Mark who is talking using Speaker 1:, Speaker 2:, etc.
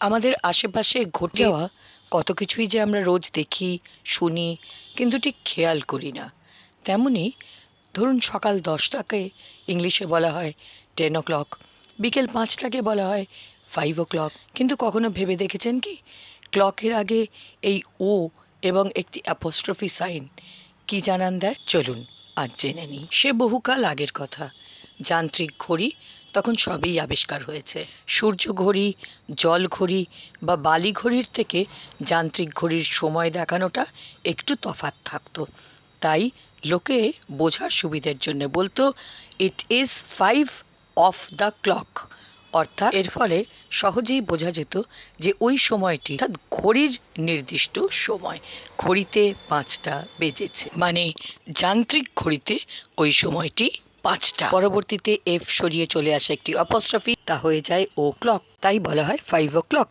Speaker 1: আমাদের আশেপাশে ঘটে যাওয়া কত কিছুই যে আমরা রোজ দেখি শুনি কিন্তু ঠিক খেয়াল করি না। তেমনি ধরুন সকাল দশটাকে ইংলিশে বলা হয় টেন ও ক্লক বিকেল পাঁচটাকে বলা হয় ফাইভ ও ক্লক কিন্তু কখনো ভেবে দেখেছেন কি? ক্লকের আগে এই ও এবং একটি অ্যাপোস্ট্রফি সাইন কি জানান দেয়? চলুন আজ জেনে নিই। সে বহুকাল আগের কথা। যান্ত্রিক ঘড়ি তখন সবই আবিষ্কার হয়েছে। সূর্য ঘড়ি, জল ঘড়ি বা বালি ঘড়ির থেকে যান্ত্রিক ঘড়ির সময় দেখানোটা একটু তফাৎ থাকতো। তাই লোকে বোঝার সুবিধের জন্য বলতো it is five of the clock অর্থাৎ এর ফলে সহজেই বোঝা যেত যে ওই সময়টি অর্থাৎ ঘড়ির নির্দিষ্ট সময়। ঘড়িতে পাঁচটা বেজেছে। মানে যান্ত্রিক ঘড়িতে ওই সময়টি পাঁচটা। পরবর্তীতে এফ সরিয়ে চলে আসে একটি অপস্ট্রফি তা হয়ে যায় ও ক্লক তাই বলা হয় ফাইভ ও ক্লক